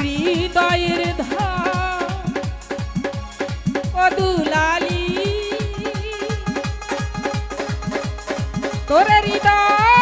হৃদয়ের ধুলালি তোর হৃদয়